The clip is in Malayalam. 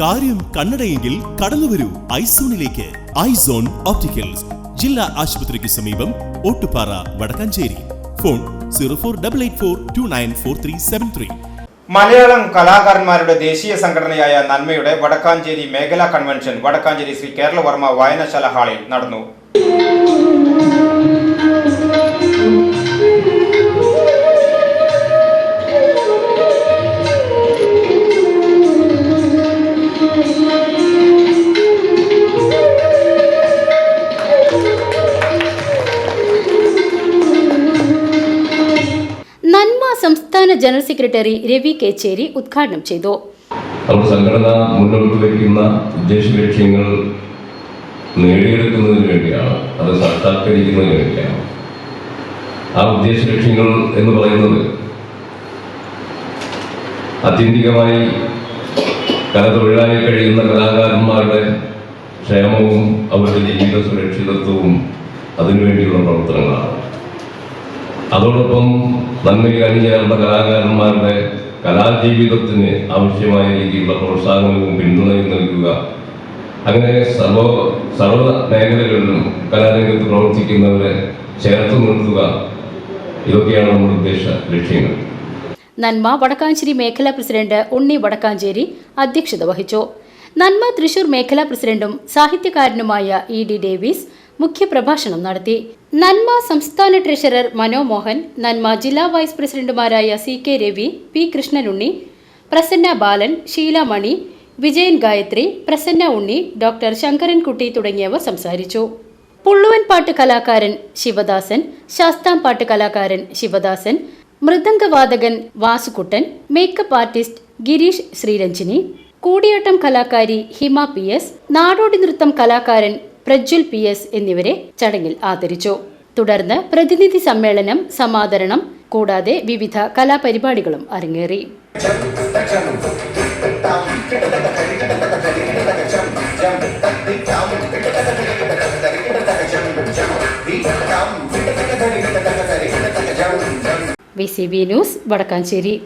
കാര്യം കണ്ണടയെങ്കിൽ കടന്നുവരൂ ഐസോണിലേക്ക്. Eyes on opticals. ജില്ലാ ആശുപത്രിക്ക് സമീപം Ottupara Vadakkanchery. Phone zero four double eight four two nine four three seven three. Malayalam കലാകാരന്മാരുടെ ദേശീയ സംഘടനയായ നന്മയുടെ വടക്കാഞ്ചേരി മേഖലാ കൺവെൻഷൻ വടക്കാഞ്ചേരി ശ്രീ കേരളവർമ്മ വായനശാല ഹാളിൽ നടന്നു. സംസ്ഥാന ജനറൽ സെക്രട്ടറി രവി കേച്ചേരി ഉദ്ഘാടനം ചെയ്തു. സംഘടന മുന്നോട്ട് വയ്ക്കുന്ന ഉദ്ദേശ ലക്ഷ്യങ്ങൾ നേടിയെടുക്കുന്നതിന് വേണ്ടിയാണ്. അത് സാക്ഷാത്കരിക്കുന്നതിന് വേണ്ടിയാണ്. ആ ഉദ്ദേശ ലക്ഷ്യങ്ങൾ എന്ന് പറയുന്നത് ആത്യന്തികമായി കലതൊഴിലായി കഴിയുന്ന കലാകാരന്മാരുടെ ക്ഷേമവും അവരുടെ ജീവിത സുരക്ഷിതത്വവും അതിനുവേണ്ടിയുള്ള പ്രവർത്തനങ്ങളാണ്. അതോടൊപ്പം നന്മയിൽ അണിചേർന്ന കലാകാരന്മാരുടെ കലാജീവിതത്തിന് ആവശ്യമായ രീതിയിലുള്ള പ്രോത്സാഹനവും പിന്തുണയും നൽകുക. അങ്ങനെ സർവ സർവ മേഖലകളിലും കലാരംഗത്ത് പ്രവർത്തിക്കുന്നവരെ ചേർത്ത് നിർത്തുക. ഇതൊക്കെയാണ് നമ്മുടെ ഉദ്ദേശ ലക്ഷ്യങ്ങൾ. നന്മ വടക്കാഞ്ചേരി മേഖലാ പ്രസിഡന്റ് ഉണ്ണി വടക്കാഞ്ചേരി അധ്യക്ഷത വഹിച്ചു. നന്മ തൃശൂർ മേഖലാ പ്രസിഡന്റും സാഹിത്യകാരനുമായ ഇ ഡി ഡേവിസ് മുഖ്യപ്രഭാഷണം നടത്തി. നന്മ സംസ്ഥാന ട്രഷറർ മനോമോഹൻ നന്മ ജില്ലാ വൈസ് പ്രസിഡന്റുമാരായ C K Ravi P Krishnanunni Prasanna Balan Sheelamani Vijayan Gayathri Prasanna Unni doctor Sankarankutty തുടങ്ങിയവർ സംസാരിച്ചു. പുള്ളുവൻ പാട്ട് കലാകാരൻ ശിവദാസൻ ശാസ്താം പാട്ട് കലാകാരൻ ശിവദാസൻ മൃദംഗവാദകൻ വാസുകുട്ടൻ മേക്കപ്പ് ആർട്ടിസ്റ്റ് ഗിരീഷ് ശ്രീരഞ്ജിനി കൂടിയാട്ടം കലാകാരി ഹിമ പി എസ് നാടോടി നൃത്തം കലാകാരൻ പ്രജ്വൽ പി എസ് എന്നിവരെ ചടങ്ങിൽ ആദരിച്ചു. തുടർന്ന് പ്രതിനിധി സമ്മേളനം സമാദരണം കൂടാതെ വിവിധ കലാപരിപാടികളും അരങ്ങേറി. V C B news Vadakkanchery.